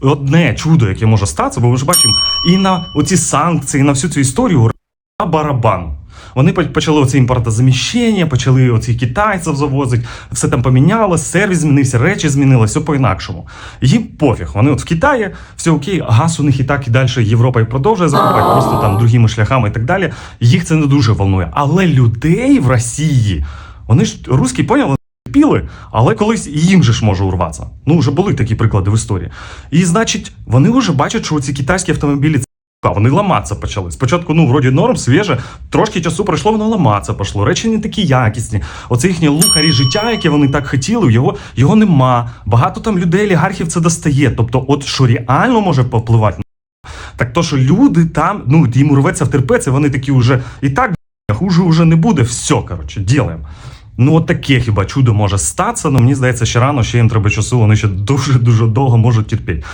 Одне чудо, яке може статися, бо ми ж бачимо і на оці санкції, і на всю цю історію барабан. Вони почали оце імпортозаміщення, почали оці китайців завозити, все там помінялося, сервіс змінився, речі змінилися, все по-інакшому. Їм пофіг. Вони от в Китаї, все окей, газ у них і так і далі Європа і продовжує закупати, просто там другими шляхами і так далі. Їх це не дуже волнує. Але людей в Росії, вони ж русські поняли. Терпіли, але колись їм же ж може урватися. Ну, вже були такі приклади в історії. І значить, вони вже бачать, що ці китайські автомобілі а вони ламатися почали. Спочатку, ну, вроді норм, свіже, трошки часу пройшло, воно ламатися пошло. Речі не такі якісні. Оце їхнє лухарі життя, яке вони так хотіли, його, його нема. Багато там людей, олігархів це достає. Тобто, от що реально може повпливати, так то, що люди там, ну, їм рветься в терпець, вони такі вже і так «Бля, хуже вже не буде. Все, коротше, ділаємо. Ну, от таке хіба чудо може статися, але мені здається, ще рано, ще їм треба часу, вони ще дуже-дуже довго можуть терпіти.